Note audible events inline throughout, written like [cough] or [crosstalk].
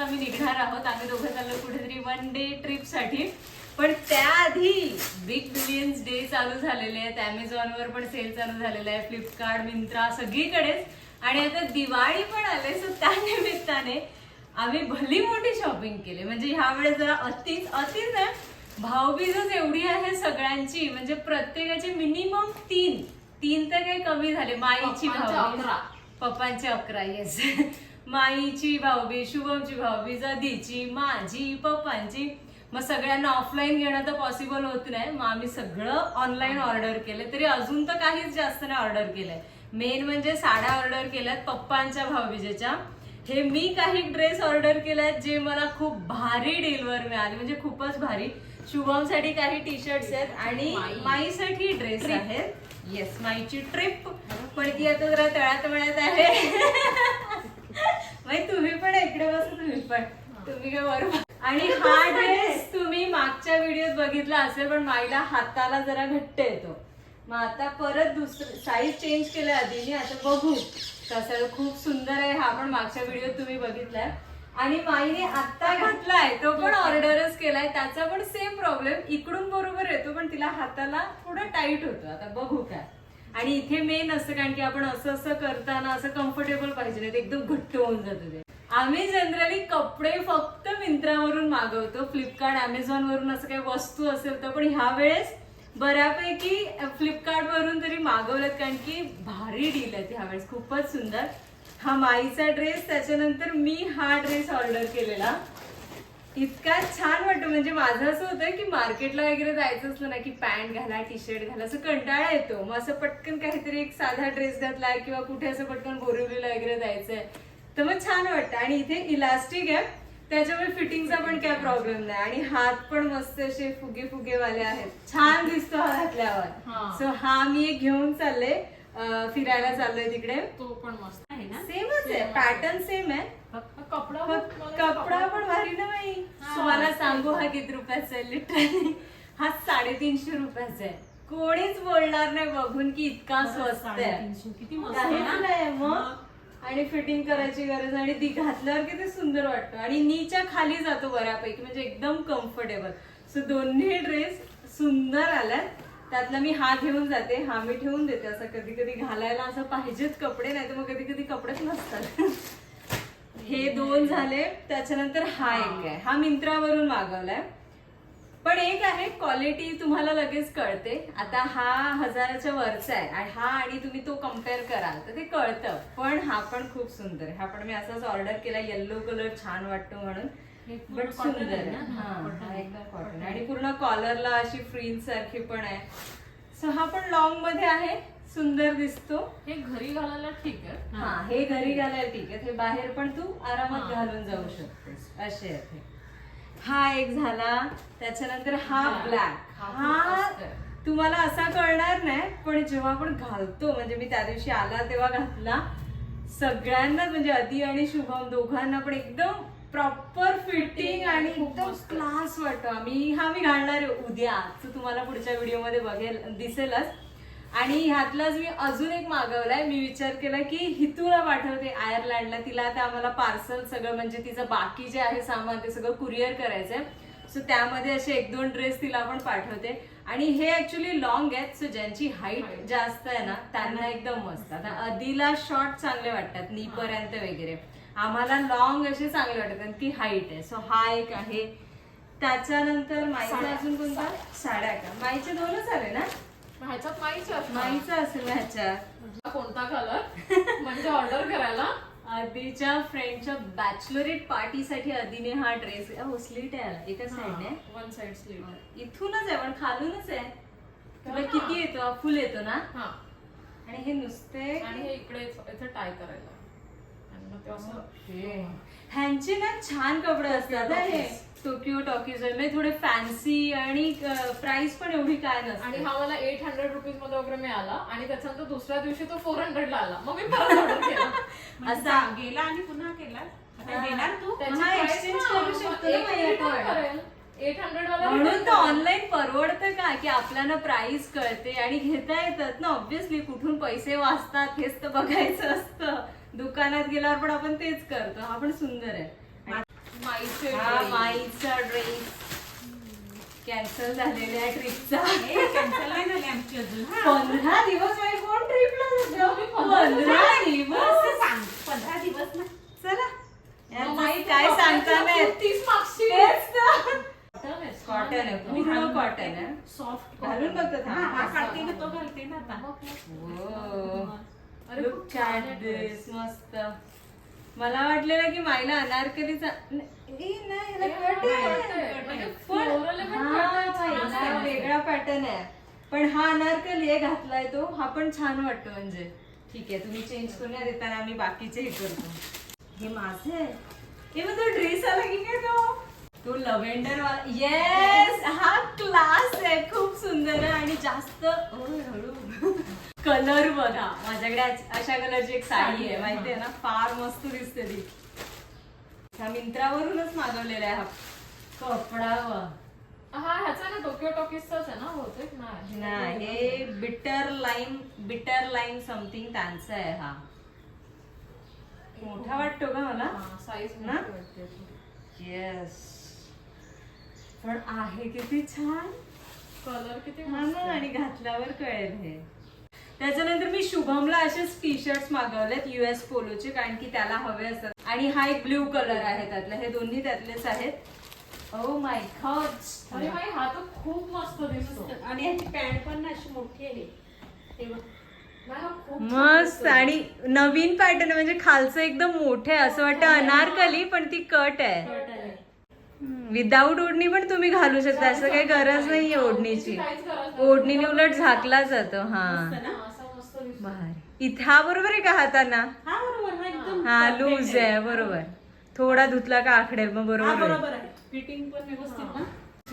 आम्ही निघणार आहोत. आम्ही दोघं चाललो कुठेतरी वन डे ट्रिपसाठी. पण त्याआधी बिग बिलियन्स डे चालू झालेले आहेत. अमेझॉनवर पण सेल चालू झालेला आहे. फ्लिपकार्ट मिंत्रा सगळीकडेच. आणि आता दिवाळी पण आले सो त्या निमित्ताने आम्ही भली मोठी शॉपिंग केली. म्हणजे ह्या वेळेस जरा अतिच अतिच आहे. भाऊबीजच एवढी आहे सगळ्यांची. म्हणजे प्रत्येकाचे मिनिमम तीन. तीन तर काही कमी झाले. माईची अकरा. पप्पांचे अकरा येस माईची भाऊबीज शुभमची भाऊबीज अदीची माझी पप्पांची. मग सगळ्यांना ऑफलाईन घेणं तर पॉसिबल होत नाही. मग आम्ही सगळं ऑनलाईन ऑर्डर केलं तरी अजून तर काहीच जास्त नाही ऑर्डर केलंय. मेन म्हणजे साड्या ऑर्डर केल्यात पप्पांच्या भाऊबीजेच्या. हे मी काही ड्रेस ऑर्डर केल्यात जे मला खूप भारी डीलवर मिळाले. म्हणजे खूपच भारी. शुभमसाठी काही टी शर्ट्स आहेत आणि माई. माईसाठी ड्रेस आहेत. येस माईची ट्रिप पण ती आता जरा तळ्यात मळ्यात आहे. [laughs] माई तुम्ही पण इकडे बसा तुम्ही पण. तुम्ही काय बरोबर? आणि हा ड्रेस तुम्ही मागच्या व्हिडिओत बघितला असेल पण माईला हाताला जरा घट्ट येतो. मग आता परत दुसरं साईज चेंज केलं आधीने आता बघू. कसं खूप सुंदर आहे हा पण मागच्या व्हिडिओत तुम्ही बघितलाय. आणि माईने आत्ता घातलाय तो पण ऑर्डरच केलाय. त्याचा पण सेम प्रॉब्लेम इकडून बरोबर येतो पण तिला हाताला थोडं टाईट होतं. आता बघू काय. आणि इथे मेन असतं कारण की आपण असं असं करताना असं कम्फर्टेबल पाहिजे नाही एकदम घट्ट होऊन जातं ते. आम्ही जनरली कपडे फक्त मिंत्रावरून मागवतो. फ्लिपकार्ट अमेझॉन वरून असं काही वस्तू असेल तर पण ह्या वेळेस बऱ्यापैकी फ्लिपकार्ट वरून तरी मागवलेत कारण की भारी डील आहेत ह्यावेळेस. खूपच सुंदर. हा माईचा ड्रेस त्याच्यानंतर मी हा ड्रेस ऑर्डर केलेला. इतका छान वाटतो. म्हणजे माझं असं होतं की मार्केटला वगैरे जायचं असलं ना की पॅन्ट घाला टी शर्ट घाला असं कंटाळा येतो. मग असं पटकन काहीतरी एक साधा ड्रेस घातलाय किंवा कुठे असं पटकन बोरिवलीला वगैरे जायचंय. तर मग छान वाटतं. आणि इथे इलास्टिक आहे. त्याच्यामुळे फिटिंगचा पण काय प्रॉब्लेम नाही. आणि हात पण मस्त असे फुगे फुगेवाले आहेत. छान दिसतो हा. घातल्यावर. सो हा मी एक घेऊन चालले फिरायला चाललोय तिकडे. तो पण मस्त आहे ना? सेमच आहे. पॅटर्न सेम आहे. कपडा पण भारी ना बाई. तुम्हाला सांगू. हा किती रुपयाचा आहे लिटरली हा साडेतीनशे रुपयाचा आहे. कोणीच बोलणार नाही बघून की इतका स्वस्त आहे. किती मग. आणि फिटिंग करायची गरज आणि ती घातल्यावर किती सुंदर वाटतं. आणि नीच्या खाली जातो बऱ्यापैकी म्हणजे एकदम कम्फर्टेबल सो दोन्ही ड्रेस सुंदर आल्यात. त्यातला मी हा घेऊन जाते हा मी ठेवून देते. असं कधी कधी घालायला असं पाहिजेच कपडे नाही तर मग कधी कधी कपडेच नसतात. हे दोन झाले त्याच्यानंतर हा एक आहे. हा मिंत्रावरून मागवलाय पण एक आहे क्वालिटी तुम्हाला लगेच कळते. आता हा हजाराच्या वरचा आहे आणि हा आणि तुम्ही तो कंपेअर कराल तर ते कळतं. पण हा पण खूप सुंदर आहे. हा पण मी असाच ऑर्डर केला येल्लो कलर छान वाटतो म्हणून. बट सुंदर आहे? हा एकदम कॉटन आणि पूर्ण कॉलरला अशी फ्रीज सारखी पण आहे. सो हा पण लॉंगमध्ये आहे. सुंदर दिसतो हे घरी घालायला ठीक आहे हा हे घरी घालायला ठीक आहे हे बाहेर पण तू आरामात. घालून जाऊ शकतेस असे आहेत हे. हा एक झाला त्याच्यानंतर हा हा. ब्लॅक हा खूप हा मस्त आहे. तुम्हाला असा कळणार नाही पण जेव्हा आपण घालतो म्हणजे मी त्या दिवशी आला तेव्हा घातला सगळ्यांना म्हणजे अति आणि शुभम दोघांना पण एकदम प्रॉपर फिटिंग आणि खूप एकदम मस्त. क्लास वाटतो आम्ही हा मी घालणार आहे उद्या तो तुम्हाला पुढच्या व्हिडिओमध्ये बघेल दिसेलच आणि ह्यातलाच मी अजून एक मागवलाय. मी विचार केला की हितूला पाठवते आयर्लंडला. तिला आता आम्हाला पार्सल सगळं म्हणजे तिचं बाकी जे आहे सामान ते सगळं कुरिअर करायचंय. सो त्यामध्ये असे एक दोन ड्रेस तिला पण पाठवते. आणि हे ऍक्च्युली लॉंग आहेत सो ज्यांची हाईट. जास्त आहे ना त्यांना एकदम मस्त. आता अदीला शॉर्ट चांगले वाटतात नी पर्यंत वगैरे. आम्हाला लॉंग असे चांगले वाटतात कारण की हाईट आहे. सो हा एक आहे. त्याच्यानंतर माईचा. अजून कोणता? साड्या का? माईचे दोनच आले ना? ह्याच्यात असणार. माईचा असेल ह्याच्यात. कोणता कलर म्हणजे ऑर्डर करायला? आधीच्या फ्रेंडच्या बॅचलरेट पार्टीसाठी आधीने हा ड्रेस हो स्लीट आहे एका साईडने वन साइड स्लीव इथूनच आहे पण खालूनच आहे. तुला. किती येतो? फुल येतो ना? हा. आणि हे नुसते आणि हे इकडे इथे टाय करायला. ह्यांचे ना छान कपडे असतात हा. हे टोकियो टॉकीज म्हणजे थोडे फॅन्सी आणि प्राइस पण एवढी काय आणि नसते हा मला एट हंड्रेड रुपीजमध्ये वगैरे मिळाला. आणि त्याच्यानंतर दुसऱ्या दिवशी तो फोर हंड्रेड ला आला. मग मी परत ऑर्डर केला. [laughs] असा. गेला आणि पुन्हा केला. आता. देणार तू? त्याची हा, price exchange ना, करू शकतो ना एक बाई return आपण. करेल. एट हंड्रेड वाला म्हणून तर. ऑनलाईन परवडतं का? की आपल्याला प्राइस कळते आणि घेता येतात ना? ऑब्विसली कुठून पैसे वाचतात हेच तर बघायचं असतं. दुकानात गेल्यावर पण आपण तेच करतो. हा पण सुंदर आहे. माईचे हा. माईचा ड्रेस. कॅन्सल झालेल्या ट्रिपचा कॅन्सल नाही झाली आमची अजून. हा. पंधरा दिवस माई कोण ट्रिपला पंधरा दिवस सांग पंधरा दिवस ना चला. माई काय सांगता नाही तीस मागची. कॉटन आहे आहे. पूर्ण कॉटन आहे. सॉफ्ट घालून बघतो हा हा. काढते ना तो घालते ना आता. Wow. अरे छान आहे this. मस्त. मला वाटलेलं की माईला अनारकलीचा नाही, याला आहे. म्हणजे पण- हा. वेगळा पॅटर्न आहे. पण हा अनारकली आहे घातलाय तो हा पण छान वाटतो म्हणजे. ठीक आहे तुम्ही चेंज करून या देताना आम्ही बाकीचे हे करतो. हे माझे आहे. हे मग तो ड्रेस आला की काय तो? तो लव्हेंडर वाला येस हा क्लास आहे. खूप सुंदर आहे आणि जास्त ओय, हळू. कलर बघा. माझ्याकडे अशा कलरची एक साडी आहे. माहितीये ना? फार मस्त दिसते ती. हा मिंत्रावरूनच मागवलेला आहे हा कपडा वा हा ह्याचा ना टोकियो टॉकीजचाच आहे ना बहुतेक? नाही हे bitter lime bitter lime something त्यांचा आहे हा. मोठा वाटतो का मला? साईज ना? येस पण आहे किती छान. कलर किती आहे. आणि घातल्यावर कळेल हे. त्याच्यानंतर मी शुभमला असेच टी शर्ट मागवलेत युएस पोलोचे कारण की त्याला हवे असतात. आणि हा एक ब्ल्यू कलर आहे त्यातला. हे दोन्ही त्यातलेच आहेत. Oh ओ माय गॉड अरे बाई हा तर खूप मस्त दिसतो. आणि याची पॅन्ट पण ना अशी मोठी आहे. हे हा मस्त. आणि नवीन पॅटर्न म्हणजे खालचं एकदम मोठे असं वाटतं अनारकली पण ती कट आहे. विदाऊट ओढणी पण तुम्ही घालू शकता. असं काही गरज नाहीये ओढणीची. ओढणीने उलट झाकला जातो. हा मस्त ना? हा, असा मस्त दिसतो भारी इथे हा बरोबर आहे का हाताना? हा बरोबर हा एकदम हा perfect लूज आहे. बरोबर. थोडा धुतला का आखडेल मग हा बरोबर होईल. बरोबर आहे. फिटिंग पण व्यवस्थित ना?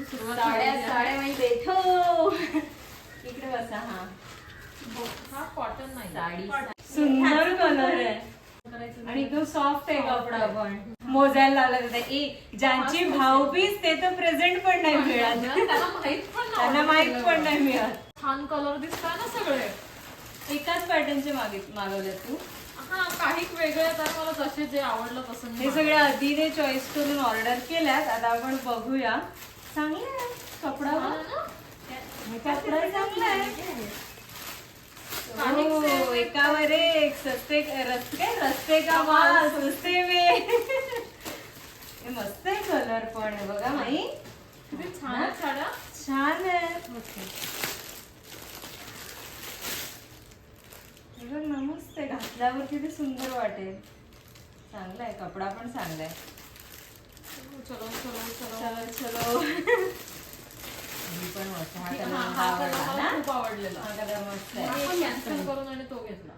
सुरुवात साड्या झाली आहे. साड्या माई बेठो इकडे बसा हा. हा कॉटन नाही. साडी. सुंदर कलर आहे. करायचं आणि एकदम सॉफ्ट आहे कपडा पण. मोजायला लावला जाते. ए ज्यांची भाऊबीज ते तर प्रेझेंट पण नाही मिळत. त्यांना माहीत पण नाही त्यांना माहीत पण नाही मिळत. छान कलर दिसतात ना सगळे. एकाच पॅटर्नचे मागे मागवले तू. हा काही वेगळे तर मला जसे जे आवडलं तसं मी हे सगळे आधीने चॉईस करून ऑर्डर केल्यात. आता आपण बघूया. चांगले आहे. कपडा हा? हे कपडा चांगला आहे. हो, आहे. एकावर एक सस्ते रस्ते काय? रस्ते का माल? सस्ते. में हे मस्त आहे कलर पण. आहे बघा माई. किती छान आहेत साड्या. छान आहे हे बघ ना घातल्यावर किती सुंदर वाटेल. चांगला आहे कपडा पण चांगला आहे चलो चलो चलो. चलो चलो. मी पण मस्त हा कलर हा मला खूप आवडलेला. हा कलर मस्त आहे. मी कॅन्सल करून आणि तो घेतला.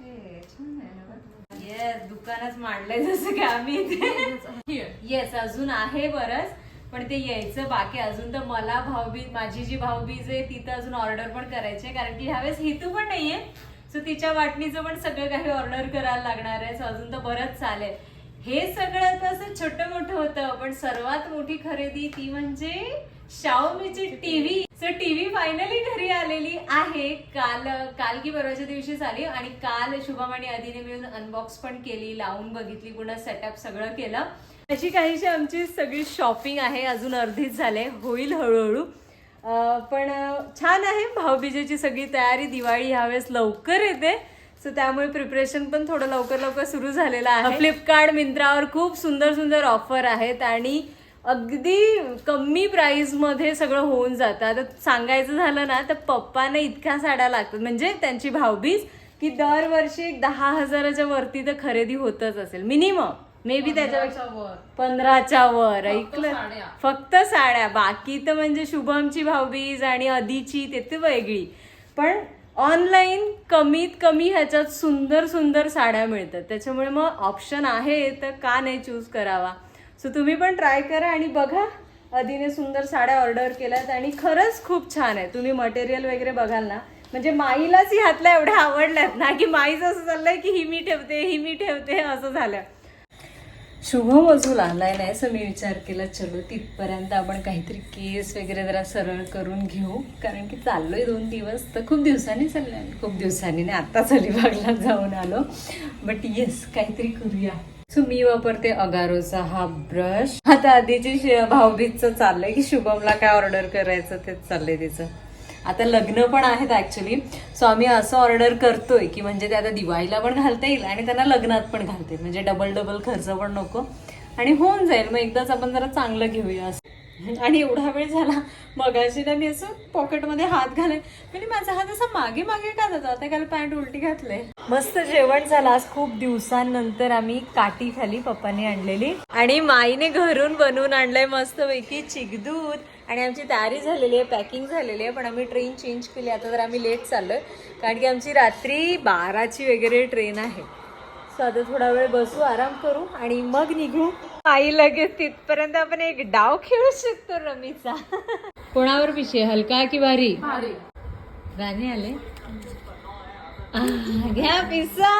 हे, छान आहे ना. येस दुकानच मांडलंय जसं की आम्ही इथे. येस अजून आहे बरंच पण ते यायचं बाकी अजून तर मला भाऊबीज माझी जी भाऊबीज आहे तिथं अजून ऑर्डर पण करायची आहे कारण की ह्यावेळेस हेतू पण नाहीये. सो तिच्या वाटणीचं पण सगळं काही ऑर्डर करायला लागणार आहे. सो अजून तर बरंच चालेल हे सगळं तर असं छोटं मोठं होतं पण सर्वात मोठी खरेदी ती म्हणजे शाओमीची टीव्ही. सो टीव्ही फायनली घरी आलेली आहे. काल काल की परवाच्या दिवशीच आली आणि काल शुभम आणि आधीने मिळून अनबॉक्स पण केली लावून बघितली पुन्हा सेटअप सगळं केलं. अशी काहीशी आमची सगळी शॉपिंग आहे. अजून अर्धीच झाले. होईल हळूहळू. पण छान आहे भाऊबीजेची सगळी तयारी. दिवाळी ह्यावेळेस लवकर येते. सो त्यामुळे प्रिपरेशन पण थोडं लवकर लवकर सुरू झालेलं आहे. फ्लिपकार्ट मिंत्रावर खूप सुंदर सुंदर ऑफर आहेत आणि अगदी कमी प्राईसमध्ये सगळं होऊन जातं. आता सांगायचं झालं ना तर पप्पाने इतक्या साड्या लागतात. म्हणजे त्यांची भाऊबीज की दरवर्षी एक दहा हजाराच्या वरती तर खरेदी होतच असेल. मिनिमम मे बी त्याच्यापेक्षा पंधराच्या वर. ऐकलं. फक्त साड्या. बाकी तर म्हणजे शुभमची भाऊबीज आणि अदिची ते तर वेगळी. पण ऑनलाईन कमीत कमी ह्याच्यात सुंदर सुंदर साड्या मिळतात. त्याच्यामुळे मग ऑप्शन आहे तर का नाही चूज करावा? सो तुम्ही पण ट्राय करा आणि बघा. अदिने सुंदर साड्या ऑर्डर केल्यात आणि खरंच खूप छान आहे. तुम्ही मटेरियल वगैरे बघाल ना. म्हणजे माईलाच ह्यातल्या एवढ्या आवडल्यात ना की माईचं असं चाललंय की ही मी ठेवते ही मी ठेवते असं झालं. शुभम अजून आलाय नाही असं मी विचार केला चलो तिथपर्यंत आपण काहीतरी केस वगैरे जरा सरळ करून घेऊ. कारण की चाललोय दोन दिवस तर खूप दिवसांनी चाललंय आम्ही. खूप दिवसांनी नाही आत्ताच अलिबागला जाऊन आलो. बट येस काहीतरी करूया. सो मी वापरते अगारोचा हा ब्रश आता आधीची शे- भाऊबीजचं चाललंय की शुभमला काय ऑर्डर करायचं तेच चाललंय तिचं. आता लग्न पण आहेत ऍक्च्युली सो आम्ही असं ऑर्डर करतोय की म्हणजे ते आता दिवाळीला पण घालता येईल आणि त्यांना लग्नात पण घालता येईल. म्हणजे डबल डबल खर्च पण नको. आणि होऊन जाईल. मग एकदाच आपण जरा चांगलं घेऊया असं. आणि एवढा वेळ झाला मगाशी ना मी असं पॉकेटमध्ये हात घाले म्हणजे माझा हात असा मागे मागे का जातो? आता काल पॅन्ट उलटी घातले मस्त जेवण झालं. आज खूप दिवसांनंतर आम्ही काठी खाली पप्पाने आणलेली. आणि माईने घरून बनवून आणलंय मस्त पैकी आणि आमची तयारी झालेली आहे पॅकिंग झालेली आहे पण आम्ही ट्रेन चेंज केली. आता तर आम्ही लेट चाललोय. कारण की आमची रात्री बाराची वगैरे ट्रेन आहे. सो आता थोडा वेळ बसू आराम करू आणि मग निघू. आई लगेच तिथपर्यंत आपण एक डाव खेळू शकतो रमीचा. कोणावर विषय? हलका की भारी? भारी. गाणे आले. आह, घ्या पिझ्झा.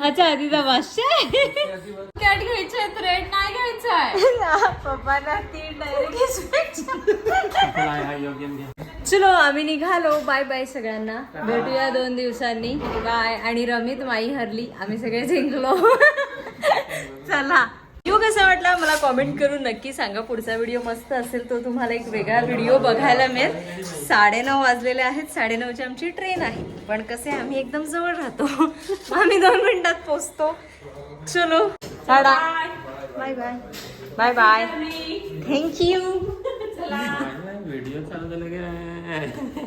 अच्छा आधीचा बादशाह कॅट घ्यायचंय रेड पप्पांना ती डायरेक्ट चलो आम्ही निघालो. बाय बाय सगळ्यांना. भेटूया दोन दिवसांनी. बाय आणि रमित माई हरली आम्ही सगळे जिंकलो. चला. व्हिडिओ कसा वाटला मला कॉमेंट करून नक्की सांगा. पुढचा व्हिडिओ मस्त असेल तो तुम्हाला एक वेगळा व्हिडिओ बघायला मिळेल. साडेनऊ वाजलेले आहेत. साडेनऊची आमची ट्रेन आहे. पण कसे आम्ही एकदम जवळ राहतो. आम्ही दोन मिनिटात पोचतो. चलो. Tata. Bye bye bye bye thank you video चालू झाला